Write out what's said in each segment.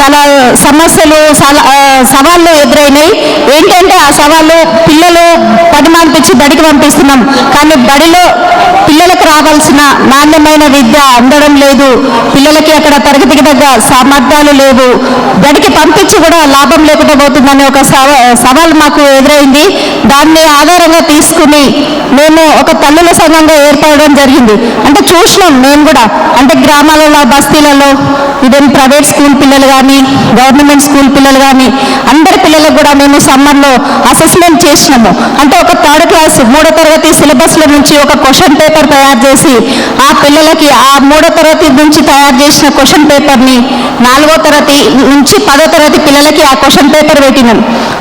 చాలా సమస్యలు చాలా సవాళ్ళు ఎదురైనాయి. ఏంటంటే ఆ సవాళ్ళు పిల్లలు పది పంపించి బడికి పంపిస్తున్నాం. కానీ బడిలో పిల్లలకు రావాల్సిన నాణ్యమైన విద్య అందడం లేదు. పిల్లలకి అక్కడ తరగతికి తగ్గ సామర్థ్యాలు లేవు. బడికి పంపించి కూడా లాభం లేకుండా పోతుందనే ఒక సవాల్ మాకు ఎదురైంది. దాన్ని ఆధారంగా తీసుకుని మేము ఒక తల్లుల సంఘంగా ఏర్పడడం జరిగింది. అంటే చూసినాం మేము కూడా. అంటే గ్రామాలలో బస్తీలలో ఇదేం ప్రైవేట్ స్కూల్ పిల్లలు కానీ గవర్నమెంట్ స్కూల్ పిల్లలు కానీ అందరి పిల్లలకు కూడా మేము సమ్మర్లో అసెస్మెంట్ చేసినాము. అంటే ఒక థర్డ్ క్లాస్ మూడో తరగతి సిలబస్లో నుంచి ఒక క్వశ్చన్ పేపర్ తయారు చేసి ఆ పిల్లలకి ఆ మూడో తరగతి నుంచి తయారు చేసిన క్వశ్చన్ పేపర్ని నాలుగో తరగతి నుంచి పదో తరగతి పిల్లలకి ఆ క్వశ్చన్ పేపర్ పెట్టినాం.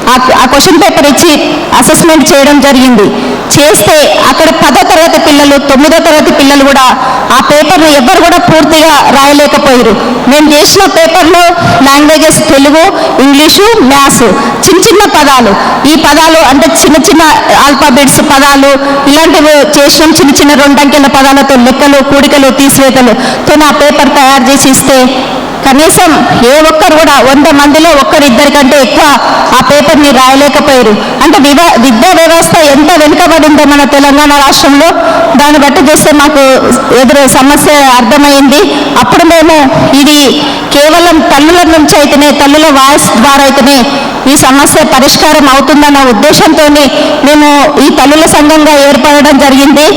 ఆ- ఆ క్వశ్చన్ పేపర్ ఇచ్చి అసెస్మెంట్ చేయడం జరిగింది. చేస్తే అక్కడ పదో తరగతి పిల్లలు తొమ్మిదో తరగతి పిల్లలు కూడా ఆ పేపర్ను ఎవ్వరు కూడా పూర్తిగా రాయలేకపోయారు మేము చేసిన పేపర్లో లాంగ్వేజెస్ తెలుగు ఇంగ్లీషు మ్యాథ్స్ చిన్న చిన్న పదాలు. ఈ పదాలు అంటే చిన్న చిన్న ఆల్ఫాబెట్స్ పదాలు ఇలాంటివి చేసిన. చిన్న చిన్న రెండంకెల పదాలతో లెక్కలు కూడికలు తీసివేతలు. తో నా పేపర్ తయారు చేసి ఇస్తే కనీసం ఏ ఒక్కరు కూడా వంద మందిలో ఒక్కరిద్దరి కంటే ఎక్కువ ఆ పేపర్ని రాయలేకపోయారు. అంటే వివా విద్యా వ్యవస్థ ఎంత వెనుకబడిందో మన తెలంగాణ రాష్ట్రంలో దాన్ని బట్టి చూస్తే మాకు ఎదురు సమస్య అర్థమైంది. అప్పుడు మేము ఇది కేవలం తల్లుల నుంచి అయితేనే తల్లుల వాయిస్ ద్వారా అయితేనే ఈ సమస్య పరిష్కారం అవుతుందన్న ఉద్దేశంతో మేము ఈ తల్లుల సంఘంగా ఏర్పడడం జరిగింది.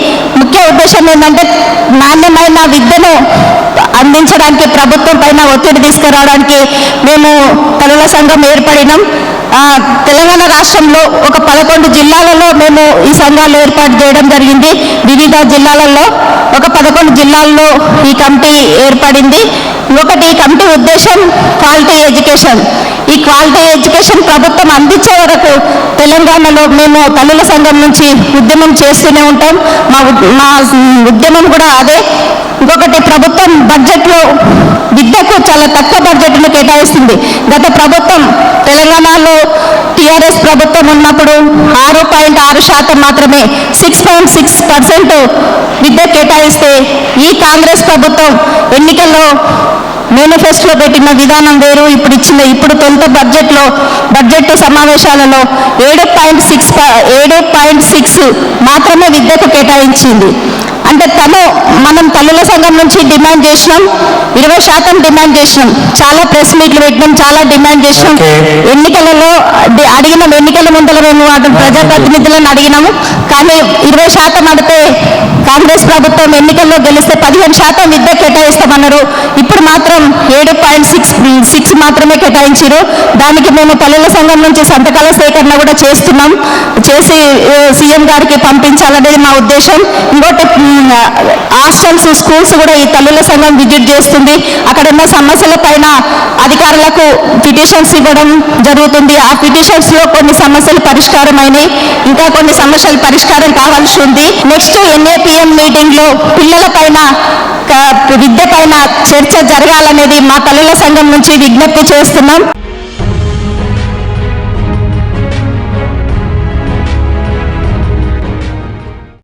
ముఖ్య ఉద్దేశం ఏంటంటే నాణ్యమైన విద్యను అందించడానికి ప్రభుత్వం పైన ఒత్తిడి తీసుకురావడానికి మేము తల్లుల సంఘం ఏర్పడినాం. తెలంగాణ రాష్ట్రంలో ఒక పదకొండు జిల్లాలలో మేము ఈ సంఘాలు ఏర్పాటు చేయడం జరిగింది. వివిధ జిల్లాలలో ఒక పదకొండు జిల్లాల్లో ఈ కమిటీ ఏర్పడింది. ఒకటి ఈ కమిటీ ఉద్దేశం క్వాలిటీ ఎడ్యుకేషన్. ఈ క్వాలిటీ ఎడ్యుకేషన్ ప్రభుత్వం అందించే వరకు తెలంగాణలో మేము తల్లుల సంఘం నుంచి ఉద్యమం చేస్తూనే ఉంటాం. మా మా ఉద్యమం కూడా అదే ఇంకొకటి ప్రభుత్వం బడ్జెట్లో విద్యకు చాలా తక్కువ బడ్జెట్ను కేటాయిస్తుంది. గత ప్రభుత్వం తెలంగాణలో టీఆర్ఎస్ ప్రభుత్వం ఉన్నప్పుడు ఆరు పాయింట్ ఆరు శాతం మాత్రమే సిక్స్ పాయింట్ సిక్స్ పర్సెంట్ విద్య కేటాయిస్తే ఈ కాంగ్రెస్ ప్రభుత్వం ఎన్నికల్లో మేనిఫెస్టోలో పెట్టిన విధానం వేరు. ఇప్పుడు ఇచ్చిన ఇప్పుడు కొంత బడ్జెట్లో బడ్జెట్ సమావేశాలలో ఏడు పాయింట్ సిక్స్ ఏడు పాయింట్ సిక్స్ మాత్రమే విద్యకు కేటాయించింది. అంటే తను మనం తల్లుల సంఘం నుంచి డిమాండ్ చేసినాం. ఇరవై శాతం డిమాండ్ చేసినాం. చాలా ప్రెస్ మీట్లు పెట్టినాం చాలా డిమాండ్ చేసినాం. ఎన్నికలలో అడిగినాం ఎన్నికల ముందర మేము ప్రజాప్రతినిధులను అడిగినాము. కానీ ఇరవై శాతం అడితే కాంగ్రెస్ ప్రభుత్వం ఎన్నికల్లో గెలిస్తే పదిహేను శాతం విద్య కేటాయిస్తామన్నారు. ఇప్పుడు మాత్రం ఏడు పాయింట్ సిక్స్ సిక్స్ మాత్రమే కేటాయించారు దానికి మేము తల్లుల సంఘం నుంచి సంతకాల సేకరణ కూడా చేస్తున్నాం. చేసి సీఎం గారికి పంపించాలనేది మా ఉద్దేశం. ఇంకోటి హాస్టల్స్ స్కూల్స్ కూడా ఈ తల్లుల సంఘం విజిట్ చేస్తుంది. అక్కడ ఉన్న సమస్యల పైన అధికారులకు పిటిషన్స్ ఇవ్వడం జరుగుతుంది. ఆ పిటిషన్స్లో కొన్ని సమస్యలు పరిష్కారం అయినాయి ఇంకా కొన్ని సమస్యలు పరిష్కారం కావాల్సి ఉంది. నెక్స్ట్ ఎన్ఏపిఎం మీటింగ్లో పిల్లల పైన విద్య పైన చర్చ జరగాలనేది మా తల్లుల సంఘం నుంచి విజ్ఞప్తి చేస్తున్నాం.